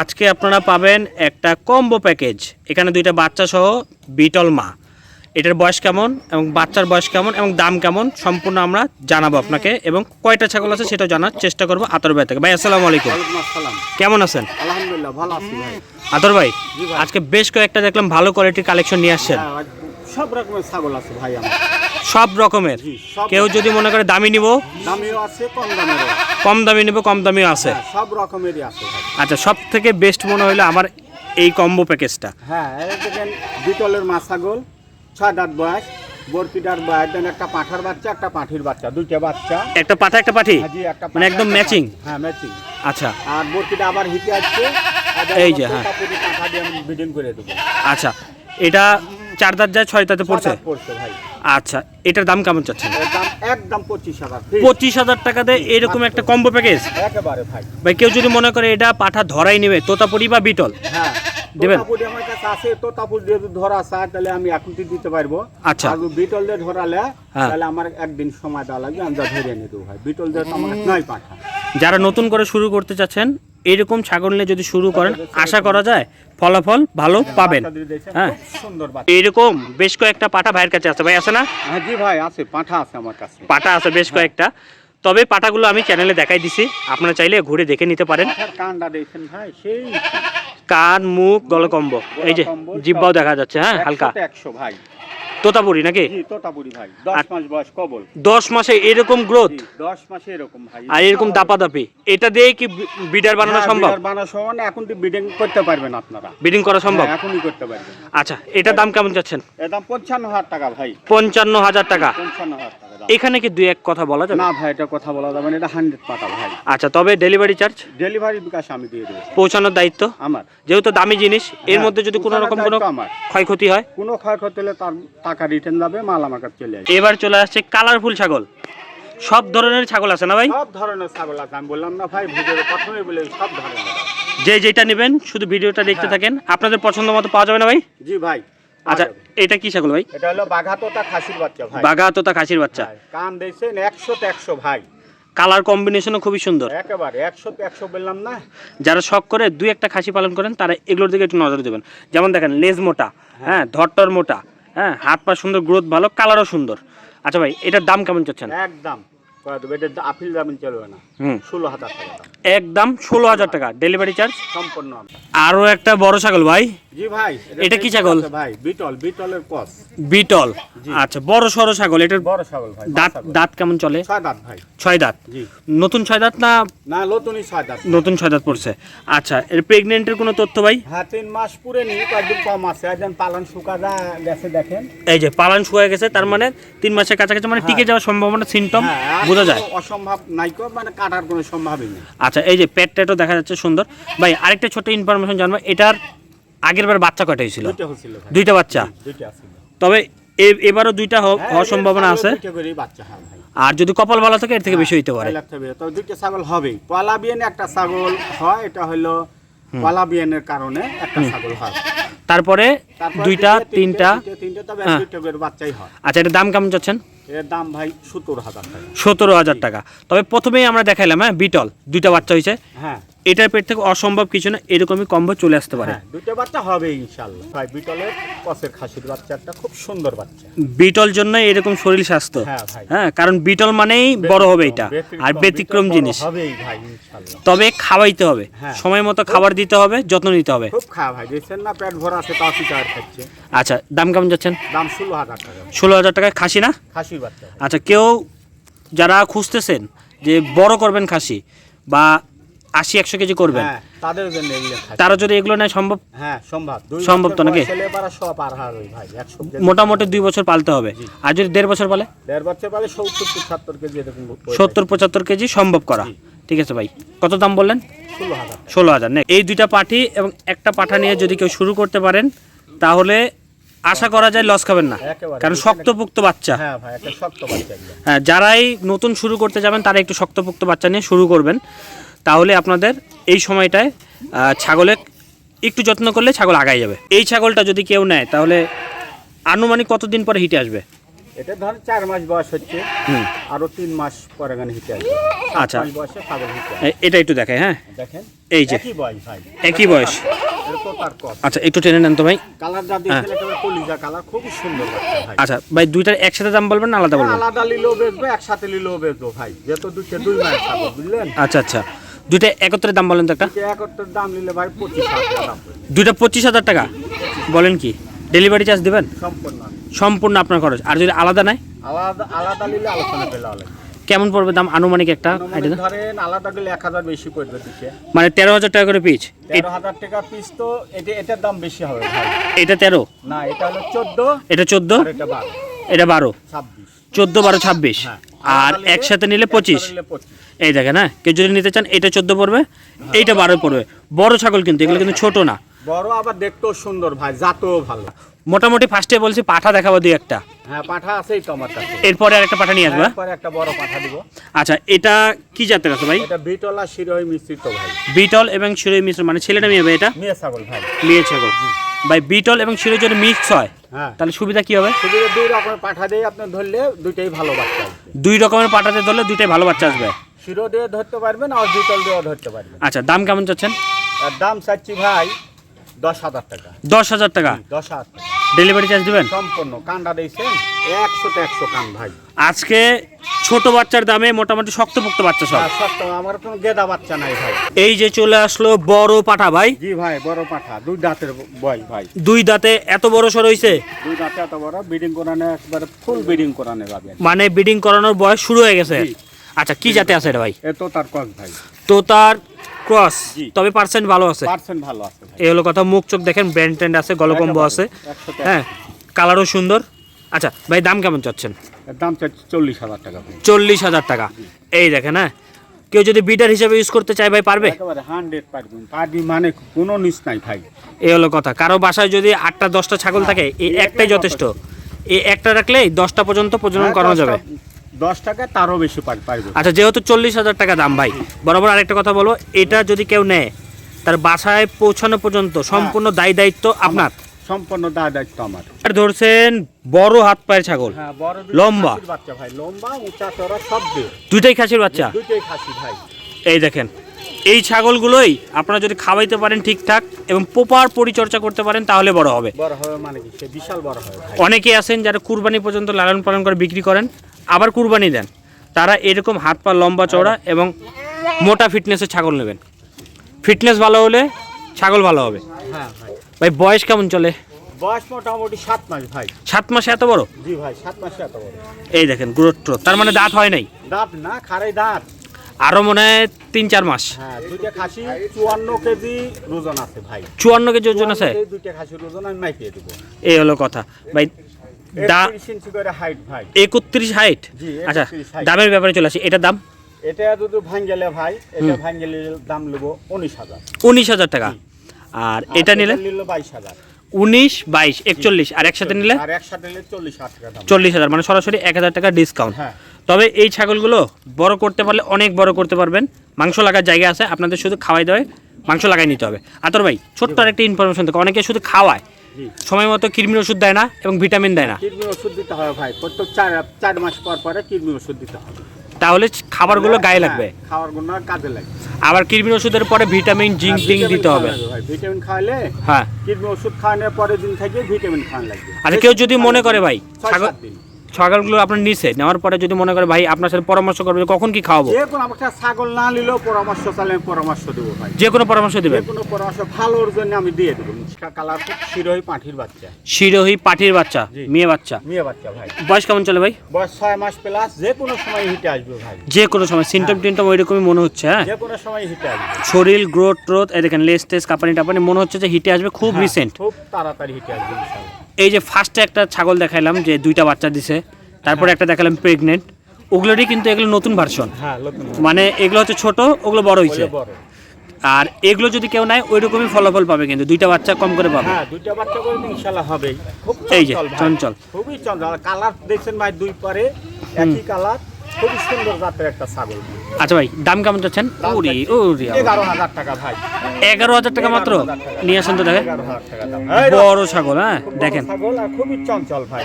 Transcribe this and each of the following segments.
আজকে আপনারা পাবেন একটা কম্বো প্যাকেজ এখানে দুইটা বাচ্চা সহ বিটল মা। এটার বয়স কেমন এবং বাচ্চার বয়স কেমন এবং দাম কেমন সম্পূর্ণ আমরা জানাব আপনাকে এবং কয়টা ছাগল আছে সেটাও জানার চেষ্টা করব আতর ভাই থেকে। ভাই আসসালামু আলাইকুম। কেমন আছেন? আলহামদুলিল্লাহ ভালো আছি ভাই। আতর ভাই আজকে বেশ কয়েকটা দেখলাম ভালো কোয়ালিটির কালেকশন নিয়ে আসছেন। হ্যাঁ, সব রকমের ছাগল আছে ভাই আমার। সব রকমের। কেউ যদি মনে করে দামি নিব দামিও আছে কম দামেরও। কম দামি নিব কম দামিও আছে। হ্যাঁ, সব রকমেরই আছে আচ্ছা সব থেকে বেস্ট মনে হলো আমার এই কম্বো প্যাকেজটা হ্যাঁ দেখেন বিটলের মা ছাগল ছয় দাঁত বয়স বরকিটার দেন একটা পাঁঠার বাচ্চা একটা পাঁঠির বাচ্চা দুইটা বাচ্চা। একটা পাঠা একটা পাঠি? হ্যাঁ, মানে একদম ম্যাচিং হ্যাঁ ম্যাচিং আচ্ছা। আর বরকিটা আবার হিটে আসছে। এই যে, হ্যাঁ। পাঁঠা দিয়ে আমি বিডিং করে দেবো আচ্ছা এটা চার দাঁত যায় ছয় দাঁতে পড়ছে? আচ্ছা এটার দাম কেমন চাচ্ছেন? একদম পঁচিশ হাজার ঠিক। পঁচিশ হাজার টাকা এরকম একটা কম্বো প্যাকেজ একেবারে ভাই। ভাই কেউ যদি মনে করে এটা পাঠা ধরাই নেবে তোতাপুরি বা বিটল? হ্যাঁ দিবেন? আমার কাছে আছে তোতাপুর ধরা চায় তাহলে আমি দিতে পারব। আচ্ছা। আর বিটল দিয়ে ধরালে হ্যাঁ। তাহলে আমার একদিন সময় দেওয়া লাগবে আমি ধরে ভাই। বিটল দিয়ে আমার নয় পাঠা। যারা নতুন করে শুরু করতে চাচ্ছেন এরকম ছাগল নিয়ে যদি শুরু করেন আশা করা যায় ফলাফল ভালো পাবেন। হ্যাঁ। সুন্দর এরকম বেশ কয়েকটা পাঠা ভাইয়ের কাছে আছে। ভাই আছে না? হ্যাঁ জি ভাই আছে। পাঠা আছে আমার কাছে। পাটা আছে বেশ কয়েকটা। তবে পাটাগুলো আমি চ্যানেলে দেখাই দিছি। আপনারা চাইলে ঘুরে দেখে নিতে পারেন। কান মুখ গলকম্ব। এই যে জিব্বাও দেখা যাচ্ছে হ্যাঁ হালকা। একশো ভাই। তোতাপুরি নাকি? তোতাপুরি ভাই। মাস বয়স কবল। দশ মাসে এরকম গ্রোথ জি, দশ মাসে এরকম ভাই। আর এরকম দাপাদাপি? এটা দিয়ে কি বিডার বানানো হ্যাঁ, সম্ভব? বিড়ার বানানো সম্ভব না, এখন বিডিং করতে পারবেন আপনারা। বিডিং করা সম্ভব? হ্যাঁ, এখনই করতে পারবেন। আচ্ছা এটার দাম কেমন যাচ্ছেন এর দাম পঞ্চান্ন হাজার টাকা ভাই। পঞ্চান্ন হাজার টাকা। পঞ্চান্ন হাজার টাকা। দাম। এখানে কি দুই এক কথা বলা যাবে? না ভাই এটা কথা বলা যাবে না এটা হান্ড্রেড পাটা ভাই। আচ্ছা তবে ডেলিভারি চার্জ ডেলিভারি বিকাশ আমি দিয়ে দেবো। পৌঁছানোর দায়িত্ব? আমার। যেহেতু দামি জিনিস এর হ্যাঁ, মধ্যে যদি কোনো রকম কোনো আমার। ক্ষয়ক্ষতি হয়? কোনো ক্ষয়ক্ষতি হলে তার টাকা রিটার্ন যাবে মাল আমার কাছে চলে আসবে। এবার চলে আসছে কালারফুল ছাগল। সব ধরনের ছাগল আছে না ভাই? সব ধরনের ছাগল আছে আমি বললাম না ভাই ভিডিওর প্রথমে বলে সব ধরনের। যে যেটা নেবেন শুধু ভিডিওটা দেখতে হ্যাঁ। থাকেন। আপনাদের পছন্দ মতো পাওয়া যাবে না ভাই? জি ভাই। আচ্ছা। এটা কি ছাগল ভাই? এটা হলো বাঘাতোতা খাসির বাচ্চা ভাই। বাঘা তোতা খাসির বাচ্চা। ভাই, কান দিয়েছেন একশোতে একশো ভাই। কালার কম্বিনেশনও খুবই সুন্দর। একেবারে একশোতে একশো বললাম না? যারা শখ করে দুই একটা খাসি পালন করেন তারা এগুলোর দিকে একটু নজর দেবেন। যেমন দেখেন লেজ মোটা হ্যাঁ। ধরটর মোটা হ্যাঁ হাত পা সুন্দর গ্রোথ ভালো কালারও সুন্দর। আচ্ছা ভাই এটার দাম কেমন চাচ্ছেন? একদম। আপিল দামিন চলবে না। ষোলো হাজার টাকা একদম ষোলো হাজার টাকা। ডেলিভারি চার্জ সম্পূর্ণ। আরও একটা বড় ছাগল ভাই। জি ভাই এটা কি ছাগল? ভাই বিটল বিটলের বিটল আচ্ছা বড় ছাগল এটার বড় ছাগল ভাই দাঁত দাঁত কেমন চলে? ছয় দাঁত ভাই। ছয় দাঁত? জি। নতুন ছয় দাঁত না না নতুনই ছয় দাঁত। নতুন ছয় দাঁত পড়ছে? আচ্ছা এর কোনো তথ্য ভাই? হ্যাঁ তিন মাস পুরে নি কয়েকদিন কম আছে। একজন পালন শুকা যা গেছে দেখেন। এই যে পালান গেছে তার মানে তিন মাসের কাছাকাছি মানে টিকে যাওয়ার সম্ভাবনা সিমটম হ্যাঁ, বোঝা যায়। অসম্ভব নাই মানে কাটার কোনো সম্ভাবই নেই। আচ্ছা এই যে পেট টেটও দেখা যাচ্ছে সুন্দর। ভাই আরেকটা ছোট ইনফরমেশন জানব এটার আগের বার বাচ্চা কয়টা হয়েছিল? দুইটা বাচ্চা? তবে এবারও দুইটা হ্যাঁ, হওয়ার সম্ভাবনা আছে? হয় আর যদি কপাল ভালো থাকে এর থেকে বেশি হইতে পারে। টাকা। তবে দুইটা ছাগল হবেই। পলা বিয়ানে একটা ছাগল হয় এটা হলো পলা বিয়ানের কারণে একটা ছাগল হয়। তারপরে দুইটা তিনটা? হ্যাঁ। হয়। আচ্ছা এটার দাম কেমন চাচ্ছেন এর দাম ভাই সত্তর হাজার টাকা। সতেরো হাজার টাকা। তবে প্রথমেই আমরা দেখাইলাম হ্যাঁ বিটল। দুইটা বাচ্চা হয়েছে। হ্যাঁ। এটার পেট থেকে অসম্ভব কিছু না এরকমই কম্বো চলে আসতে পারে। হ্যাঁ দুইটা বাচ্চা হবে ইনশাল্লাহ। ভাই বিটলের কসের খাসির বাচ্চাটা খুব সুন্দর বাচ্চা। বিটল জন্য এরকম শরীর স্বাস্থ্য। হ্যাঁ হ্যাঁ কারণ বিটল মানেই বড় হবে এটা আর ব্যতিক্রম জিনিস। হবেই ভাই তবে খাওয়াইতে হবে। হ্যাঁ। সময় মতো খাবার দিতে হবে যত্ন নিতে হবে। খুব খাওয়া ভাই দেখছেন না পেট ভরা আছে তাও চিটার খাচ্ছে। আচ্ছা দাম কেমন যাচ্ছেন? দাম ষোলো হাজার টাকা। ষোলো হাজার টাকায় খাসি না? খাসির বাচ্চা। আচ্ছা কেউ যারা খুঁজতেছেন যে বড় করবেন খাসি বা আশি একশো কেজি করবেন? হ্যাঁ তাদের জন্য এগুলো তারা যদি এগুলো নেয় সম্ভব? হ্যাঁ সম্ভব। সম্ভব তো নাকি? মোটামুটি দুই বছর পালতে হবে। আর যদি দেড় বছর পালে? দেড় বছর পালে সত্তর পঁচাত্তর কেজি এরকম সত্তর পঁচাত্তর কেজি সম্ভব করা। ঠিক আছে ভাই। কত দাম বললেন? ষোলো হাজার এই দুইটা পাঠি এবং একটা পাঠা নিয়ে যদি কেউ শুরু করতে পারেন তাহলে আশা করা যায় লস খাবেন না। কারণ শক্তপুক্ত বাচ্চা। হ্যাঁ। হ্যাঁ যারাই নতুন শুরু করতে যাবেন তারা একটু শক্তপুক্ত বাচ্চা নিয়ে শুরু করবেন। তাহলে আপনাদের এই সময়টায় আহ, ছাগলে একটু যত্ন করলে ছাগল আগাই যাবে। এই ছাগলটা যদি কেউ নেয় তাহলে আনুমানিক কতদিন পরে হিটে আসবে? এটা ধরেন চার মাস বয়স হচ্ছে। আরও তিন মাস পরে গান হিটে আসবে। আচ্ছা। এটা একটু দেখাই হ্যাঁ? দেখেন এই যে। একই বয়স আচ্ছা একটু টেনে নেন তো ভাই। কালার যা দেখছেন একেবারে কলিজা কালার খুবই সুন্দর ভাই। আচ্ছা ভাই দুইটার একসাথে দাম বলবেন না আলাদা বলবেন? আলাদা লিলেও বেচবো একসাথে লিলেও বেচবো ভাই। যেহেতু দুটো দুই মাস ছাগল বুঝলেন? আচ্ছা আচ্ছা। দুইটা একত্রে দাম বলেন তো একটা। একটার দাম নিলে ভাই পঁচিশ দুইটা পঁচিশ হাজার টাকা? বলেন কি? ডেলিভারি চার্জ দেবেন? সম্পূর্ণ। সম্পূর্ণ আপনার খরচ। আর যদি আলাদা নাই? আলাদা আলাদা নিলে আলোচনা পেলে কেমন পড়বে দাম? আনুমানিক একটা ধরেন আলাদা গেলে এক হাজার বেশি পড়বে মানে তেরো হাজার টাকা করে পিচ তেরো হাজার টাকা পিস তো এটা এটার দাম বেশি হবে এটা তেরো? না এটা হলো চোদ্দ। এটা চোদ্দ? এটা বারো। এটা বারো? ছাব্বিশ। চোদ্দ বারো ছাব্বিশ? হ্যাঁ। আর একসাথে নিলে পঁচিশ। এই দেখেন হ্যাঁ? কেউ যদি নিতে চান এটা চোদ্দ পড়বে এইটা বারো পড়বে। বড় ছাগল কিন্তু এগুলো কিন্তু ছোট না। বড় আবার দেখতেও সুন্দর ভাই জাতও ভালো। মোটামুটি ফার্স্টে বলছি পাঠা দেখাবো দুই একটা। হ্যাঁ পাঠা আছেই তো আমার কাছে। এরপরে আরেকটা পাঠা নিয়ে আসবে হ্যাঁ? তারপরে একটা বড় পাঠা দিব। আচ্ছা এটা কি জাতের আছে ভাই? এটা বিটলা শিরোই মিশ্রিত ভাই। বিটল এবং শিরোই মিশ্র মানে ছেলেটা মেয়ে হবে এটা? মেয়ে ছাগল ভাই। মেয়ে ছাগল। ভাই বিটল এবং যদি মিক্স হয়। হ্যাঁ। তাহলে সুবিধা কি হবে? যে দুই রকমের পাঠা দিয়ে আপনি ধরলে দুইটাই ভালো বাচ্চা আসবে। দুই রকমের পাঠাতে ধরলে দুইটাই ভালো বাচ্চা আসবে? শিরো দিয়ে ধরতে পারবেন আর বিটল দিয়েও ধরতে পারবেন। আচ্ছা দাম কেমন চাচ্ছেন? আর দাম চাচ্ছি ভাই দশ হাজার টাকা। দশ হাজার টাকা? দশ হাজার টাকা। ডেলিভারি চার্জ দিবেন? সম্পূর্ণ কান্ডা দিয়েছেন একশোতে একশো কান ভাই। আজকে ছোট বাচ্চার দামে মোটামুটি শক্তপোক্ত বাচ্চা সব। আর আমার কোনো গেদা বাচ্চা নাই ভাই। এই যে চলে আসলো বড় পাঠা ভাই। জি ভাই বড় পাঠা দুই দাঁতের বয় ভাই। দুই দাঁতে এত বড় সর হইছে? দুই দাঁতে এত বড় ব্রিডিং করানো একবারে ফুল ব্রিডিং করানো পাবেন মানে ব্রিডিং করানোর বয়স শুরু হয়ে গেছে? আচ্ছা কি জাতে আছে এটা ভাই? এ তো তার কস ভাই। তো তার ক্রস তবে পার্সেন্ট ভালো আছে। পার্সেন্ট ভালো আছে এই হলো কথা মুখ চোখ দেখেন ব্র্যান্ড ট্যান্ড আছে। গলকম্ব আছে হ্যাঁ কালারও সুন্দর। আচ্ছা ভাই দাম কেমন চাচ্ছেন? দাম চল্লিশ হাজার টাকা চল্লিশ হাজার টাকা। এই দেখেন হ্যাঁ? কেউ যদি বিডার হিসেবে ইউজ করতে চায় ভাই পারবে? হান্ড্রেড পারবেন পারবি মানে কোনো নিস নাই ভাই। এই হলো কথা। কারও বাসায় যদি আটটা দশটা ছাগল থাকে এই একটাই যথেষ্ট। এই একটা রাখলেই দশটা পর্যন্ত প্রজনন করানো হ্যাঁ, যাবে। দশটা- দশ টাকা তারও বেশি পারবে। আচ্ছা যেহেতু চল্লিশ হাজার টাকা দাম ভাই বরাবর আরেকটা কথা বলো এটা যদি কেউ নেয় তার বাসায় পৌঁছানো পর্যন্ত সম্পূর্ণ দায়ী দায়িত্ব আপনার। সম্পূর্ণ দা দায়িত্ব আমার। আর ধরছেন বড় হাত পায়ের ছাগল। হ্যাঁ বড় দুটো লম্বা। খাসির বাচ্চা ভাই লম্বা উঁচা চড়া সব দিয়ে দুইটাই খাসির বাচ্চা? দুইটাই খাসি ভাই। এই দেখেন এই ছাগলগুলোই আপনারা যদি খাওয়াইতে পারেন ঠিকঠাক এবং প্রপার পরিচর্যা করতে পারেন তাহলে বড় হবে। বড় হবে মানে কি? সে বিশাল বড় হবে ভাই। অনেকে আছেন যারা কুরবানি পর্যন্ত লালন পালন করে বিক্রি করেন আবার কুরবানি দেন। তারা এরকম হাত পা লম্বা চওড়া এবং মোটা ফিটনেসের ছাগল নেবেন। ফিটনেস ভালো হলে ছাগল ভালো হবে? হ্যাঁ ভাই। ভাই বয়স কেমন চলে? বয়স মোটামুটি সাত মাস ভাই। সাত মাসে এত বড়? জি ভাই সাত মাসে এত বড়। এই দেখেন গ্রোথ তার মানে দাঁত হয় নাই? দাঁত না খারাই দাঁত। আরও মনে হয় তিন চার মাস। হ্যাঁ দুইটা খাসি চুয়ান্ন কেজি ওজন আছে ভাই। চুয়ান্ন কেজি ওজন আছে? দুইটা খাসির ওজন আমি মাইপিয়ে দেবো। এই হলো কথা। ভাই দা একত্রিশ হাইট ভাই। একত্রিশ হাইট আচ্ছা দামের ব্যাপারে চলে আসি। এটার দাম? এটা যদি ভাঙ্গেলে ভাই এটা ভাঙ্গেলে দাম নেব উনিশ হাজার। উনিশ হাজার টাকা। আর এটা নিলে? নিল বাইশ হাজার। উনিশ বাইশ একচল্লিশ। আর একসাথে নিলে? আর একসাথে নিলে চল্লিশ হাজার টাকা চল্লিশ হাজার মানে সরাসরি এক হাজার টাকা ডিসকাউন্ট হ্যাঁ। তবে এই ছাগলগুলো বড় করতে পারলে অনেক বড় করতে পারবেন। মাংস লাগার জায়গা আছে আপনাদের শুধু খাওয়াই দেওয়ায় মাংস লাগাই নিতে হবে। আতর ভাই ছোট্ট আর একটা ইনফরমেশন থাকে অনেকে শুধু খাওয়ায় সময় মতো কৃমির ওষুধ দেয় না এবং ভিটামিন দেয় না। কিডনি ওষুধ দিতে হবে ভাই। প্রত্যেক চার চার মাস পর পরে কিডনি ওষুধ দিতে হবে। তাহলে খাবারগুলো গায়ে লাগবে? খাবারগুলো কাজে লাগবে। আবার কৃমির ওষুধের পরে ভিটামিন জিঙ্ক হ্যাঁ, টিঙ্ক দিতে হবে। ভাই ভিটামিন খাওয়ালে হ্যাঁ। কৃমি ওষুধ খাওয়ানোর পরে দিন থেকে ভিটামিন খাওয়ানো লাগবে। আচ্ছা কেউ যদি মনে করে ভাই ছাগলগুলো আপনার নিচে নেওয়ার পরে যদি মনে করে ভাই আপনার সাথে পরামর্শ করবে কখন কি খাওয়াবো? যে কোনো আমাকে ছাগল না নিলেও পরামর্শ চাইলে আমি পরামর্শ দেবো ভাই। যে কোনো পরামর্শ যে দিবেন কোনো পরামর্শ ভালোর জন্য আমি দিয়ে দেবো। কালার শিরোহী পাঠির বাচ্চা। শিরোহী পাঠির বাচ্চা মেয়ে বাচ্চা? মেয়ে বাচ্চা ভাই। বয়স কেমন চলে ভাই? বয়স ছয় মাস প্লাস যে কোনো সময় হিটে আসবে ভাই। যে কোনো সময় সিমটম টিমটম ওই রকমই মনে হচ্ছে হ্যাঁ? যে কোনো সময় হিটে আসবে। শরীর গ্রোথ ট্রোথ এই দেখেন লেস টেস কাপানি টাপানি মনে হচ্ছে যে হিটে আসবে খুব হ্যাঁ, রিসেন্ট খুব তাড়াতাড়ি হিটে আসবে এই যে ফার্স্টে একটা ছাগল দেখাইলাম যে দুইটা বাচ্চা দিছে তারপরে একটা দেখালাম প্রেগনেন্ট ওগুলোরই কিন্তু এগুলো নতুন ভার্সন হ্যাঁ মানে এগুলো হচ্ছে ছোট ওগুলো বড় হয়েছে। আর এগুলো যদি কেউ নেয় ওই রকমই ফলাফল পাবে কিন্তু। দুইটা বাচ্চা কম করে পাবে। হ্যাঁ দুইটা বাচ্চা করে ইনশাআল্লাহ খুব এই যে, চঞ্চল খুবই চঞ্চল। কালার দেখছেন ভাই দুই পরে একই কালার খুবই সুন্দর জাতের একটা ছাগল। আচ্ছা ভাই দাম কেমন চাচ্ছেন? ওরে ওরে এগারো হাজার টাকা ভাই। এগারো হাজার টাকা মাত্র? 11,000। নিয়ে আসেন তো দেখেন। বড় ছাগল হ্যাঁ? দেখেন। ছাগল খুবই চঞ্চল ভাই।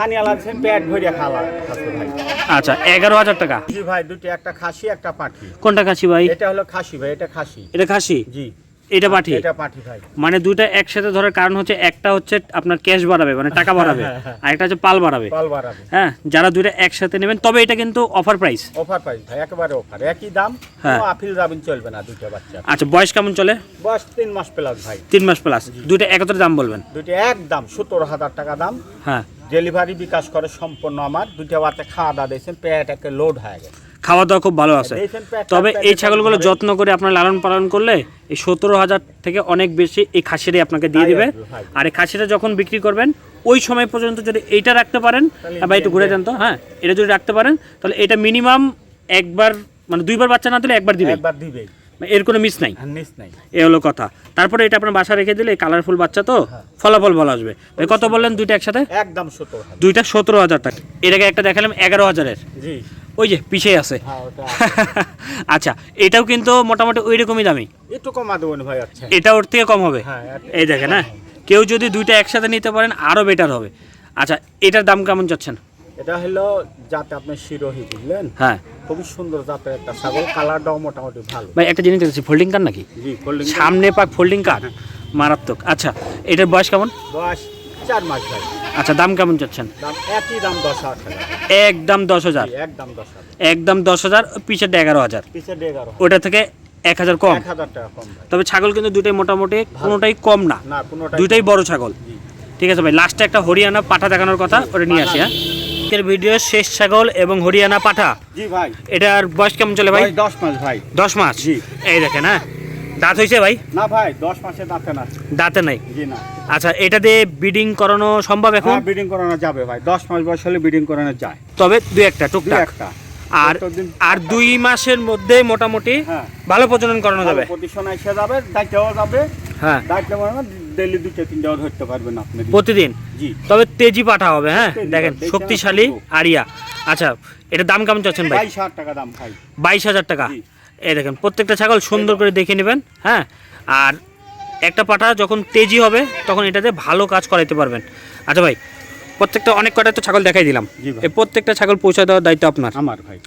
খানি আলাদা পেট ভরিয়া খাওয়া আছে ভাই। আচ্ছা এগারো হাজার টাকা? জি ভাই দুটি একটা খাসি একটা পাঠি। কোনটা খাসি ভাই? এটা হলো খাসি ভাই এটা খাসি। এটা খাসি? জি। এটা পাঠি? এটা পাঠি ভাই। মানে দুইটা একসাথে ধরার কারণ হচ্ছে একটা হচ্ছে আপনার ক্যাশ বাড়াবে মানে টাকা বাড়াবে আর একটা হচ্ছে পাল বাড়াবে। পাল বাড়াবে। হ্যাঁ যারা দুইটা একসাথে নেবেন তবে এটা কিন্তু অফার প্রাইস অফার প্রাইস ভাই একেবারে অফার একই দাম হ্যাঁ। আপিল রাবিন চলবে না বাচ্চা। আচ্ছা বয়স কেমন চলে? বয়স তিন মাস প্লাস ভাই। তিন মাস প্লাস দুইটা একত্রে দাম বলবেন? দুটি একদম সতেরো হাজার টাকা দাম। হ্যাঁ। ডেলিভারি বিকাশ করে সম্পূর্ণ আমার। দুইটা বাতে খাওয়া দাওয়া দিয়েছেন পেট লোড হয়ে গেছে। খাওয়া দাওয়া খুব ভালো আছে। তবে এই ছাগলগুলো যত্ন করে আপনার লালন পালন করলে এই সতেরো হাজার থেকে অনেক বেশি এই খাসিটাই আপনাকে দিয়ে দিবে। আর এই খাসিটা যখন বিক্রি করবেন ওই সময় পর্যন্ত যদি এইটা রাখতে পারেন হ্যাঁ একটু ঘুরে দেন তো হ্যাঁ এটা যদি রাখতে পারেন তাহলে এটা মিনিমাম একবার মানে দুইবার বাচ্চা না দিলে একবার দিবে একবার দিবেই। এর কোনো মিস নাই? আর নিস নাই। এ হলো কথা। তারপরে এটা আপনার বাসা রেখে দিলে কালারফুল বাচ্চা তো হ্যাঁ। ফলাফল ভালো আসবে। ভাই কত বললেন দুইটা একসাথে? একদম সতেরো দুইটা সতেরো হাজার টাকা। এর আগে একটা দেখালাম এগারো হাজারের। জি। ওই যে পিছিয়ে আছে। হ্যাঁ আচ্ছা এটাও কিন্তু মোটামুটি ওই রকমই দামি। একটু কমা দেবেন ভাই আচ্ছা। এটা ওর থেকে কম হবে। হ্যাঁ এই দেখেন হ্যাঁ। কেউ যদি দুইটা একসাথে নিতে পারেন আরও বেটার হবে। আচ্ছা এটার দাম কেমন চাচ্ছেন? এটা হলো যাতে আপনি শিরোহী বুঝলেন? হ্যাঁ। খুবই সুন্দর জাতের একটা ছাগল কালারটাও মোটামুটি ভালো। ভাই একটা জিনিস দেখছি ফোল্ডিং কার নাকি? জি ফোল্ডিং সামনে পাক ফোল্ডিং কার মারাত্মক। আচ্ছা এটার বয়স কেমন? বয়স চার মাস ভাই। আচ্ছা দাম কেমন চাচ্ছেন? দাম একই দাম দশ হাজার একদম দশ হাজার? একদম দশ হাজার। একদম দশ হাজার পিছেরটা এগারো হাজার। পিছে এগারো ওটা থেকে এক হাজার কম? এক হাজার টাকা কম তবে ছাগল কিন্তু দুটাই মোটামুটি কোনোটাই কম না। দুইটাই বড় ছাগল। ঠিক আছে ভাই লাস্টে একটা হরিয়ানা পাঠা দেখানোর কথা ওটা নিয়ে আসি হ্যাঁ? এর ভিডিও শেষ ছাগল এবং হরিয়ানা পাঠা। জি ভাই। এটার বয়স কেমন চলে ভাই? দশ মাস ভাই। দশ মাস? জি। এই দেখেন হ্যাঁ? দাঁত হয়েছে ভাই? না ভাই দশ মাসে দাঁতে না। দাঁতে নাই? জি না। আচ্ছা এটা দিয়ে বিডিং করানো সম্ভব এখন? হ্যাঁ ব্রিডিং করানো যাবে ভাই। দশ মাস বয়স হলে ব্রিডিং করানো যায়। তবে দুই একটা টুকটাক একটা। আর আর দুই মাসের মধ্যে মোটামুটি হ্যাঁ। ভালো প্রজনন করানো যাবে? প্রতিশন এসে যাবে দায়িত্বও যাবে। হ্যাঁ। দায়িত্ব দুটো তিনটাও ধরতে পারবেন আপনি প্রতিদিন? জি। তবে তেজি পাঠা হবে হ্যাঁ? দেখেন শক্তিশালী আরিয়া। আচ্ছা এটা দাম কেমন চাচ্ছেন ভাই? বাইশ হাজার টাকা দাম ভাই। বাইশ হাজার টাকা? এই দেখেন প্রত্যেকটা ছাগল সুন্দর করে দেখে নেবেন হ্যাঁ? আর একটা পাঠা যখন তেজি হবে তখন এটাতে ভালো কাজ করাইতে পারবেন। আচ্ছা ভাই প্রত্যেকটা অনেক কটা তো ছাগল দেখাই দিলাম। এই প্রত্যেকটা ছাগল পৌঁছে দেওয়ার দায়িত্ব আপনার। আমার ভাই।